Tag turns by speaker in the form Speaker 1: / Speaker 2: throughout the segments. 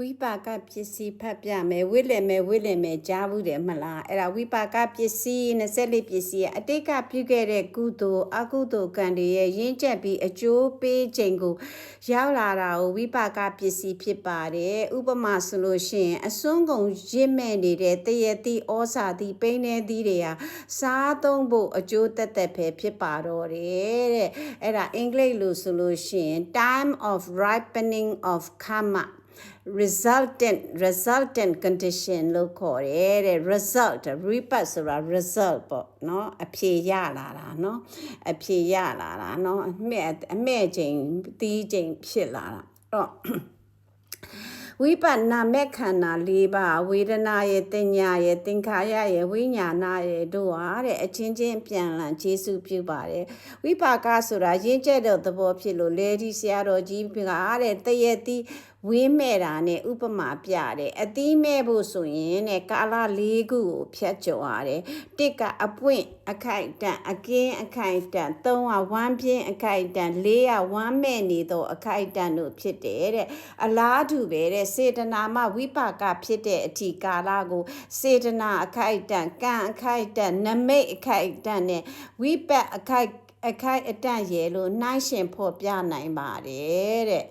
Speaker 1: ဝိပါကပစ္စည်းဖတ်ပြမယ်ဝိလင်မယ်ဝိလင်မယ်ကြားဘူးတယ်မလားအဲ့ဒါဝိပါကပစ္စည်း24ပစ္စည်းအတိတ်ကပြုခဲ့တဲ့ကုသိုလ်အကုသိုလ်ကံတွေရဲ့ရင်းချက်ပြီးအကျိုးပေးခြင်းကိုရောက်လာတာကိုဝိပါကပစ္စည်းဖြစ်ပါတယ်ဥပမာဆိုလို့ရှိရင်အစွန်းကုန်ရင့်မဲ့နေတဲ့တရတိဩစာတိပိန်းနေသီးတွေဟာစားသုံးဖို့အကျိုးသက်သက်ပဲဖြစ်ပါတော့တယ်တဲ့အဲ့ဒါအင်္ဂလိပ်လိုဆိုလို့ရှိရင် time of ripening of karma resultant resultant condition လို့ခေါ်တယ်တဲ့ result report ဆိုတာ result ပေါ့เนาะအဖြေရလာတာเนาะအဖြေရလာတာเนาะအမဲ့အမဲ့ချိန်တီးချိန်ဖြစ်လာတာတော့ဝိပဿနာမဲ့ခန္ဓာ၄ပါးဝေဒနာရဲ့တင်ညာရဲ့သင်္ခါရရဲ့ဝိညာဏရဲ့တို့ဟာတဲ့အချင်းချင်းပြန်လည်ခြေစုပြုပါတယ်ဝိပါကဆိုတာရင်းကျက်တဲ့သဘောဖြစ်လို့လေဒီဆရာတော်ကြီးကတဲ့တရတိ ဝင်းမဲ့တာနဲ့ဥပမာပြတယ်အသီးမဲ့ဖို့ဆိုရင်တဲ့ကာလ၄ခုကိုဖြတ်ကျော်ရတယ်တစ်ကအပွင့်အခိုက်တန့်အကင်းအခိုက်တန့်သုံးကဝမ်းပြင်းအခိုက်တန့်လေးကဝမ်းမဲ့နေတော့အခိုက်တန့်တို့ဖြစ်တယ်တဲ့အလားတူပဲတဲ့စေတနာမဝိပါကဖြစ်တဲ့အထီကာလကို စေတနာအခိုက်တန့်ကံအခိုက်တန့်နမိတ်အခိုက်တန့်နဲ့ဝိပတ်အခိုက်အခိုက်အတန့်ရဲ့လို့နှိုင်းရှင်ဖော်ပြနိုင်ပါတယ်တဲ့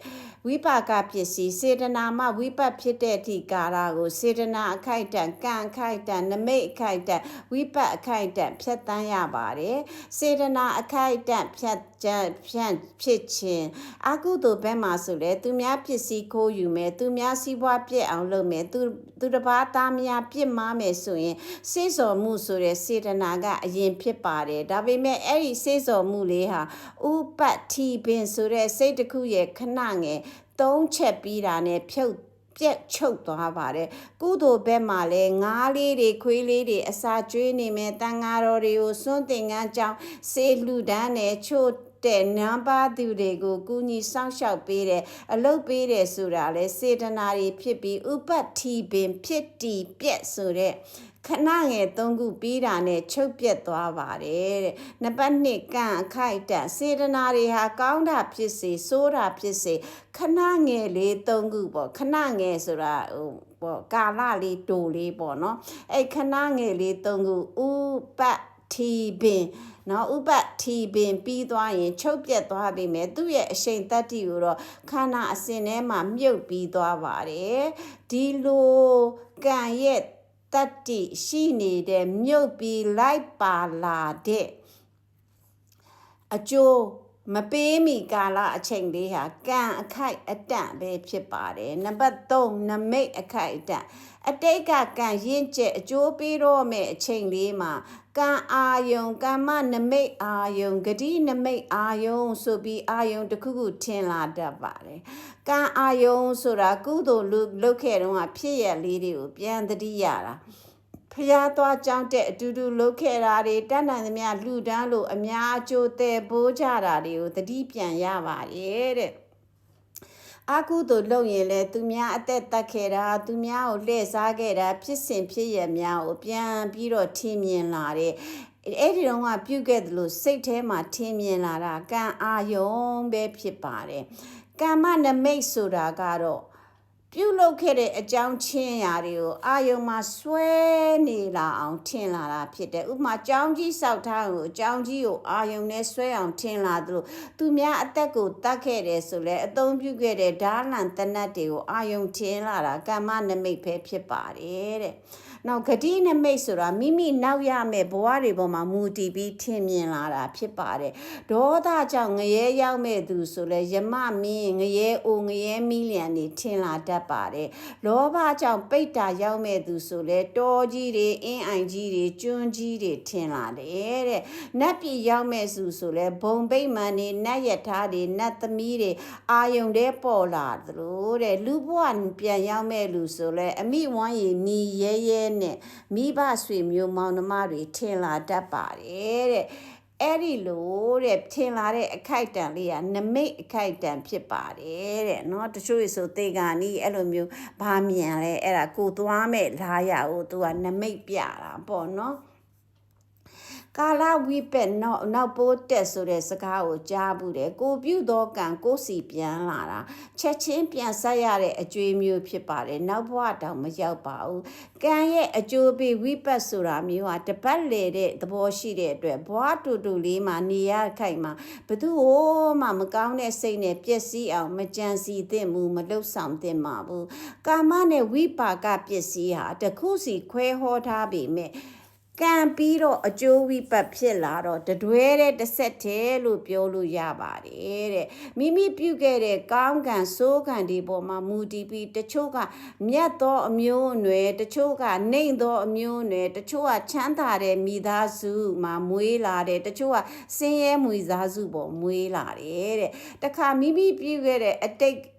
Speaker 1: ဝိပါကပစ္စည်းစေတနာမှဝိပတ်ဖြစ်တဲ့အထိကာရကိုစေတနာအခိုက်တန်ကံအခိုက်တန်နမိတ်အခိုက်တန်ဝိပတ်အခိုက်တန်ဖြတ်တန်းရပါတယ်စေတနာအခိုက်တန်ဖြတ်ကြဖြန့်ဖြစ်ခြင်းအကုသိုလ်ဘက်မှာဆိုလေသူများပစ္စည်းခိုးယူမယ်သူများစီးပွားပြက်အောင်လုပ်မယ်သူသူတစ်ပါးသားများပြစ်မှားမယ်ဆိုရင်စေစော်မှုဆိုတဲ့စေတနာကအရင်ဖြစ်ပါတယ်ဒါပေမဲ့အဲ့ဒီစေစော်မှုလေးဟာဥပတ်ထီပင်ဆိုတဲ့စိတ်တစ်ခုရဲ့ခဏငယ် သုံးချက်ပြီးတာနဲ့ဖြုတ်ပြက်ချုပ်သွားပါတယ်ကုသိုလ်ဘက်မှာလည်းငားလေးတွေခွေးလေးတွေအစာကျွေးနေမယ်တန်ဃာတော်တွေကိုစွန့်တင်ကန်းကြောင်းစေလှူဒန်းနဲ့ချို့တဲ့နံပါတ်သူတွေကိုကူညီစောင့်ရှောက်ပေးတယ်အလုပ်ပေးတယ်ဆိုတာလဲစေတနာတွေဖြစ်ပြီးဥပတ်ထီပင်ဖြစ်တီပြက်ဆိုတဲ့ ခဏငယ်သုံးခုပြီးတာနဲ့ချုပ်ပြက်သွားပါတယ်တဲ့။နံပါတ်1ကန့်အခိုက်တန့်စေတနာတွေဟာကောင်းတာဖြစ်စေဆိုးတာဖြစ်စေခဏငယ်လေးသုံးခုပေါ့ခဏငယ်ဆိုတာဟိုပေါ့ကာလလေးတိုလေးပေါ့နော်။အဲ့ခဏငယ်လေးသုံးခုဥပတ်ထီပင်နော်ဥပတ်ထီပင်ပြီးသွားရင်ချုပ်ပြက်သွားပြီမဲ့သူ့ရဲ့အရှိန်တက်တီကိုတော့ခန္ဓာအစဉ်ထဲမှာမြုပ်ပြီးသွားပါတယ်ဒီလိုကံရဲ့ တတ္တိရှိနေတဲ့မြုပ်ပြီးလိုက်ပါလာတဲ့အကျိုး မပေးမီကာလအချိန်လေးဟာကံအခိုက်အတန့်ပဲဖြစ်ပါတယ်နံပါတ်3နမိတ်အခိုက်အတန့်အတိတ်ကကံရင့်ကျက်အကျိုးပေးတော့မယ့်အချိန်လေးမှာကံအာယုံကမ္မနမိတ်အာယုံဂတိနမိတ်အာယုံဆိုပြီးအာယုံတစ်ခုခုထင်လာတတ်ပါတယ်ကံအာယုံဆိုတာကုသိုလ်လုပ်ခဲ့တုန်းကဖြစ်ရလေးတွေကိုပြန်သတိရတာ ဖျားသွားကြောင်းတဲ့အတူတူလုပ်ခဲ့တာတွေတတ်နိုင်သမျှလူတန်းလို့အများအကျိုးတဲ့ဘိုးကြတာတွေကိုသတိပြန်ရပါတယ်တဲ့အကုသို့လုပ်ရင်လေသူများအသက်တက်ခဲ့တာသူများကိုလှည့်စားခဲ့တာဖြစ်စဉ်ဖြစ်ရများကိုပြန်ပြီးတော့ထင်မြင်လာတဲ့အဲ့ဒီတော့ကပြုတ်ခဲ့တယ်လို့စိတ်ထဲမှာထင်မြင်လာတာကံအာယုံပဲဖြစ်ပါတယ်ကမ္မနမိတ်ဆိုတာကတော့ ပြုလုပ်ခဲ့တဲ့အကြောင်းချင်းရာတွေကိုအာယုံမှာဆွဲနေလာအောင်ထင်လာတာဖြစ်တယ်ဥပမာကြောင်းကြီးစောက်ထားကိုကြောင်းကြီးကိုအာယုံနဲ့ဆွဲအောင်ထင်လာသလိုသူများအသက်ကိုတတ်ခဲ့တယ်ဆိုလဲအသုံးပြုခဲ့တဲ့ဓာလန်တနတ်တွေကိုအာယုံထင်လာတာကမ္မနမိတ်ပဲဖြစ်ပါတယ်တဲ့ နောက်ဂတိနမိတ်ဆိုတာမိမိနောက်ရမယ့်ဘဝတွေပေါ်မှာမူတည်ပြီးထင်မြင်လာတာဖြစ်ပါတယ်ဒေါသကြောင့်ငရဲရောက်မဲ့သူဆိုလဲယမမင်းငရဲအိုငရဲမီလျံနေထင်လာတတ်ပါတယ်လောဘကြောင့်ပိတ်တာရောက်မဲ့သူဆိုလဲတောကြီးတွေအင်းအိုင်ကြီးတွေကျွန်းကြီးတွေထင်လာတယ်တဲ့နတ်ပြည်ရောက်မဲ့သူဆိုလဲဘုံပိတ်မှန်နေနတ်ရထားတွေနတ်သမီးတွေအာယုံတဲ့ပေါ်လာသလိုတဲ့လူဘဝပြန်ရောက်မဲ့လူဆိုလဲအမိဝမ်းရည်နီရဲရဲနဲ့မိဘဆွေမျိုးမောင်နှမတွေထင်လာတတ်ပါတယ်တဲ့အဲ့ဒီလိုတဲ့ထင်လာတဲ့အခိုက်တန်လေးကနမိတ်အခိုက်တန်ဖြစ်ပါတယ်တဲ့เนาะတချို့ဆိုသေကနီးအဲ့လိုမျိုးဘာမြန်လဲအဲ့ဒါကိုသွားမဲ့လာရကိုသူကနမိတ်ပြတာပေါ့เนาะ ကာလဝိပက်နောက်နောက်ပိုးတက်ဆိုတဲ့စကားကိုကြားဘူးတယ်ကိုပြုသောကံကိုစီပြန်လာတာချက်ချင်းပြန်ဆက်ရတဲ့အကျွေးမျိုးဖြစ်ပါတယ်နောက်ဘဝတောင်မရောက်ပါဘူးကံရဲ့အကျိုးပေးဝိပတ်ဆိုတာမျိုးဟာတပတ်လေတဲ့သဘောရှိတဲ့အတွက်ဘဝတူတူလေးမှာနေရခိုင်မှာဘသူ့ဟိုမှမကောင်းတဲ့စိတ်နဲ့ပျက်စီးအောင်မကြံစီသင့်ဘူးမလှုပ်ဆောင်သင့်ပါဘူးကာမနဲ့ဝိပါကပစ္စည်းဟာတစ်ခုစီခွဲဟောထားပေမဲ့ ကံပြီးတော့အကျိုးဝိပတ်ဖြစ်လာတော့တတွဲတဲ့တစ်ဆက်တည်းလို့ပြောလို့ရပါတယ်တဲ့မိမိပြုခဲ့တဲ့ကောင်းကံဆိုးကံဒီပေါ်မှာမူတည်ပြီးတချို့ကမြတ်သောအမျိုးအနွယ်တချို့ကနှိမ်သောအမျိုးအနွယ်တချို့ကချမ်းသာတဲ့မိသားစုမှာမွေးလာတယ်တချို့ကဆင်းရဲမွေသားစုပေါ်မွေးလာတယ်တဲ့တခါမိမိပြုခဲ့တဲ့အတိတ်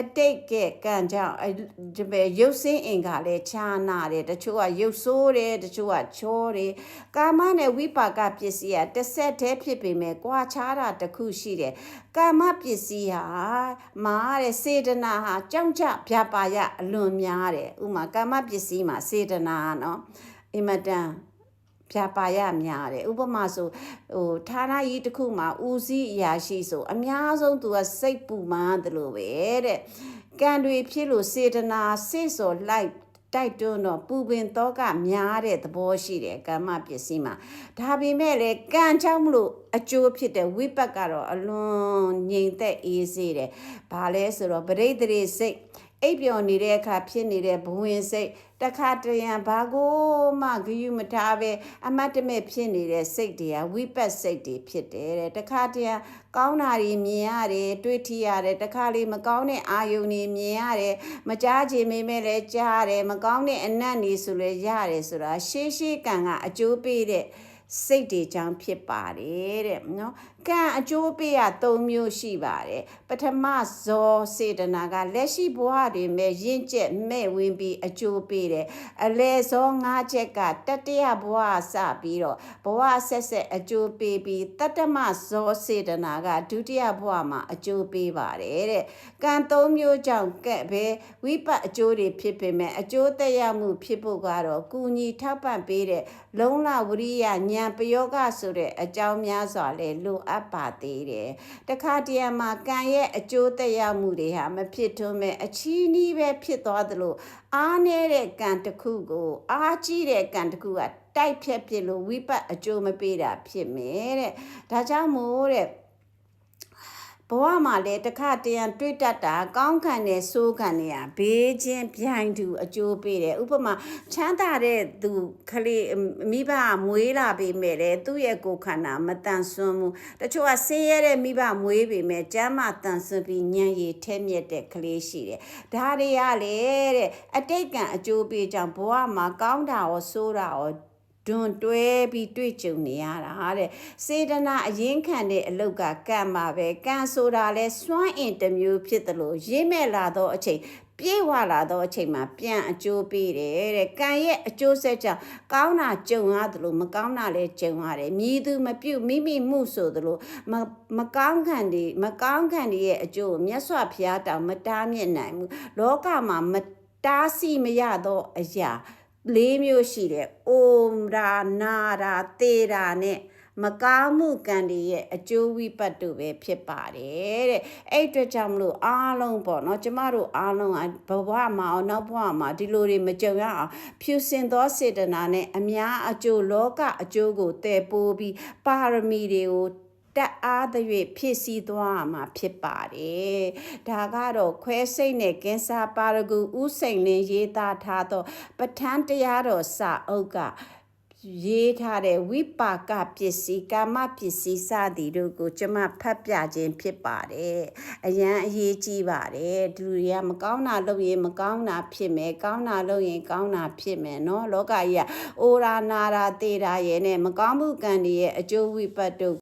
Speaker 1: အတိတ်ကကံကြောင့်ဒီပဲရုပ်စင်းအင်္ဂါလဲခြားနာတယ်တချို့ကရုပ်ဆိုးတယ်တချို့ကချောတယ်ကာမနဲ့ဝိပါကပစ္စည်းကတစ်ဆက်တည်းဖြစ်ပေမဲ့ကွာခြားတာတစ်ခုရှိတယ်ကာမပစ္စည်းဟာမာတဲ့စေတနာဟာကြောင့်ကြဗျာပါယအလွန်များတယ်ဥမာကာမပစ္စည်းမှာစေတနာကနော်အင်မတန် ဖြာပါရများတယ်ဥပမာဆိုဟိုဌာနကြီးတစ်ခုမှာဦးစီးအရာရှိဆိုအများဆုံးသူကစိတ်ပူမှန်းတယ်လို့ပဲတဲ့ကံတွေဖြစ်လို့စေတနာစိတ်စော်လိုက်တိုက်တွန်းတော့ပူပင်တော့ကများတဲ့သဘောရှိတယ်ကမ္မပစ္စည်းမှာဒါပေမဲ့လေကံချောင်းမလို့အကျိုးဖြစ်တဲ့ဝိပတ်ကတော့အလွန်ငြိမ်သက်အေးစေတယ်ဘာလဲဆိုတော့ပရိသေတွေစိတ် အိပ်ပျော်နေတဲ့အခါဖြစ်နေတဲ့ဘဝင်စိတ်တခါတရံဘာကိုမှဂယုမထားပဲအမတ်တမဲ့ဖြစ်နေတဲ့စိတ်တွေကဝိပတ်စိတ်တွေဖြစ်တယ်တဲ့တခါတရံကောင်းတာတွေမြင်ရတယ်တွေးထရတယ်တခါလေမကောင်းတဲ့အာယုန်တွေမြင်ရတယ်မကြားချင်မေမဲ့လည်းကြားရတယ်မကောင်းတဲ့အနတ်နေဆိုလည်းရတယ်ဆိုတာရှေးရှေးကံကအကျိုးပေးတဲ့စိတ်တွေကြောင့်ဖြစ်ပါတယ်တဲ့နော် ကံအကျိုးပေးရ၃မျိုးရှိပါတယ်ပထမဇောစေတနာကလက်ရှိဘဝတွေမဲ့ရင့်ကျက်မဲ့ဝင်ပြီးအကျိုးပေးတယ်အလဲဇော၅ချက်ကတတရဘဝစပြီးတော့ဘဝဆက်ဆက်အကျိုးပေးပြီးတတ္တမဇောစေတနာကဒုတိယဘဝမှာအကျိုးပေးပါတယ်တဲ့ကံ၃မျိုးကြောင့်ကဲ့ပဲဝိပတ်အကျိုးတွေဖြစ်ပေမဲ့အကျိုးသက်ရောက်မှုဖြစ်ဖို့ကတော့ကုညီထောက်ပံ့ပေးတဲ့လုံလဝရိယဉာဏ်ပယောဂဆိုတဲ့အကြောင်းများစွာလဲလိုအပ်ပါသေးတယ်တခါတရံမှာကံရဲ့အကျိုးသက်ရောက်မှုတွေဟာမဖြစ်ထွန်းမဲ့အချီးနှီးပဲဖြစ်သွားသလိုအားနည်းတဲ့ကံတစ်ခုကိုအားကြီးတဲ့ကံတစ်ခုကတိုက်ဖြတ်ပြလို့ဝိပတ်အကျိုးမပေးတာဖြစ်မယ်တဲ့ဒါကြောင့်မို့တဲ့ ဘဝမှာလည်းတစ်ခါတရံတွေးတတ်တာကောင်းခံတဲ့ဆိုးခံတဲ့ဟာဘေးချင်းပြိုင်တူအကျိုးပေးတယ်ဥပမာချမ်းသာတဲ့သူခလေးမိဘမွေးလာပေမဲ့လည်းသူ့ရဲ့ကိုယ်ခန္ဓာမတန်ဆွမ်းဘူးတချို့ကဆင်းရဲတဲ့မိဘမွေးပေမဲ့ကျမ်းမာတန်ဆွမ်းပြီးညံရည်ထဲမြက်တဲ့ကလေးရှိတယ်ဒါတွေကလေတဲ့အတိတ်ကံအကျိုးပေးကြောင့်ဘဝမှာကောင်းတာရောဆိုးတာရော ဒွန်တွဲပြီးတွေ့ကြုံနေရတာတဲ့စေတနာအရင်ခံတဲ့အလုတ်ကကံပါပဲကံဆိုတာလဲစွမ်းအင်တစ်မျိုးဖြစ်တယ်လို့ရင်းမဲ့လာတော့အချိန်ပြေးဝလာတော့အချိန်မှာပြန်အကျိုးပေးတယ်တဲ့ကံရဲ့အကျိုးဆက်ကြောင့်ကောင်းတာကြုံရတယ်လို့မကောင်းတာလည်းကြုံရတယ်မြည်သူမပြုတ်မိမိမှုဆိုသလိုမမကောင်းခံတွေမကောင်းခံတွေရဲ့အကျိုးကိုမြတ်စွာဘုရားတောင်မတားမြစ်နိုင်ဘူးလောကမှာမတားဆီမရတော့အရာ လေးမျိုးရှိတယ်။အိုမ်ရာနာရာတေရာနဲ့မကောင်းမှုကံတွေရဲ့အကျိုးဝိပတ်တို့ပဲဖြစ်ပါတယ်တဲ့အဲ့အတွက်ကြောင့်မလို့အားလုံးပေါ့နော်ကျမတို့အားလုံးကဘဝမှာအောင်နောက်ဘဝမှာဒီလိုတွေမကြုံရအောင်ဖြူစင်သောစေတနာနဲ့အများအကျိုးလောကအကျိုးကိုတည်ပိုးပြီးပါရမီတွေကို တက်အားသရွေ့ဖြစ်စည်းသွားမှာဖြစ်ပါတယ်။ဒါကတော့ခွဲစိတ်နဲ့ကင်းစားပါရဂူဥစိန်လင်းရေးသားထားသောပဋ္ဌာန်းတရားတော်စာအုပ်ကရေးထားတဲ့ဝိပါကပစ္စည်းကာမပစ္စည်းစသည်တို့ကိုကျွန်မဖတ်ပြခြင်းဖြစ်ပါတယ်။အရန်အရေးကြီးပါတယ်။သူတွေကမကောင်းတာလုပ်ရင်မကောင်းတာဖြစ်မယ်။ကောင်းတာလုပ်ရင်ကောင်းတာဖြစ်မယ်နော်။လောကကြီးကအိုရာနာရာတေရာရဲ့နဲ့မကောင်းမှုကံတွေရဲ့အကျိုးဝိပတ်တို့